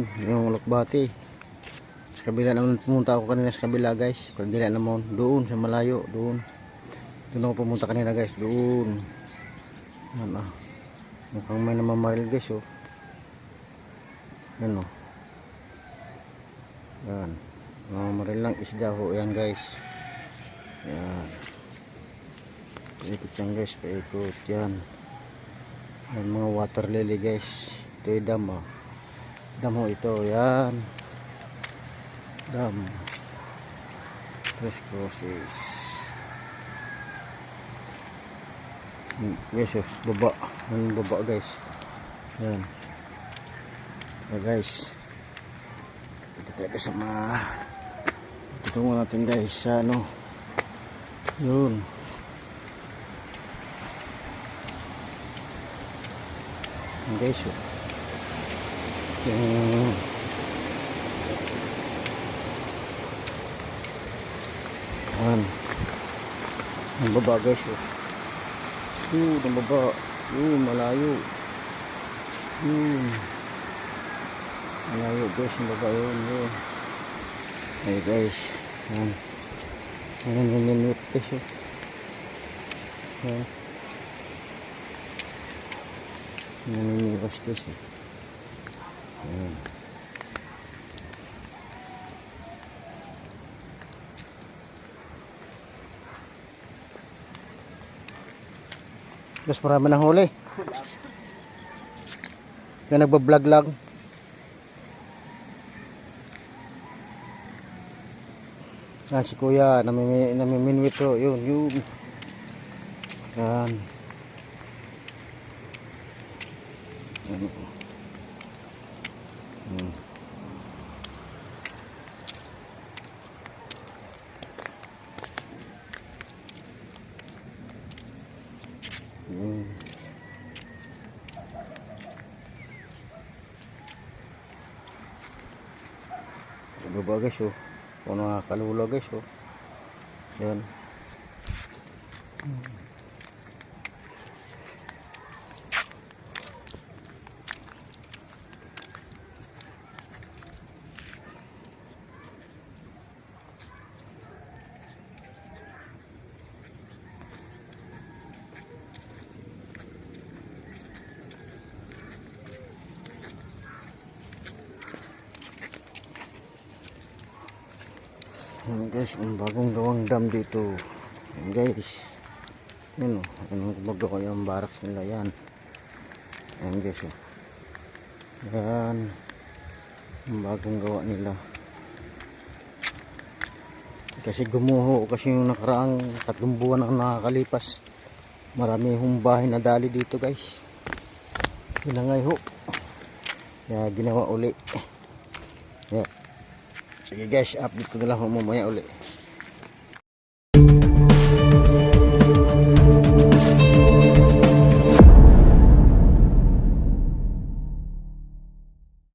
kalahati. Sa kabila naman pumunta ako kanina sa kabila guys. Kabila naman doon sa malayo doon. Doon ako pumunta kanina guys doon. Yan ah. Mukhang may namamaril guys oh. Yan oh. Yan. Namamaril lang isda ho yan guys. Yan. Paikot yan guys, paikot yan. Yan mga water lily guys. Ito yung dam oh. Dam ho ito, yan. Dam. Tres crosses. Hmm, Guys, oh, baba. Yan baba guys. Yan. Yan guys. Ito tayo sa mga tutungo natin guys sa ano. Yun. Guys, oh. Yung Yan. Ang baba guys, oh. Yun, ang baba. Yun, malayo. Yun. Malayo guys, ang baba yun. Yun. Guys. Yan. Yan ang nininit guys, oh. Yan. Naniniwas guys, oh. Yan. Guys, marami ng huli. Kaya nagbablog lang. Yan si kuya, namimi, namiminwit to. Yun, yun. Yan. Yan. Hmm. Yun. Baba guys oh. Kung nakakalula guys oh. Yan. Yan guys, ang bagong gawang dam dito. Yan guys. Yan o. Ano kumbaga ko yung barracks nila yan. Yan guys o. Yan. Ang bagong gawa nila. Kasi gumuho kasi yung nakaraang tatlong buwan ang nakakalipas. Marami hong bahay na dali dito guys. Pinangay ho. Kaya ginawa uli. Yeah. Sige guys, update ko na lang mamaya uli.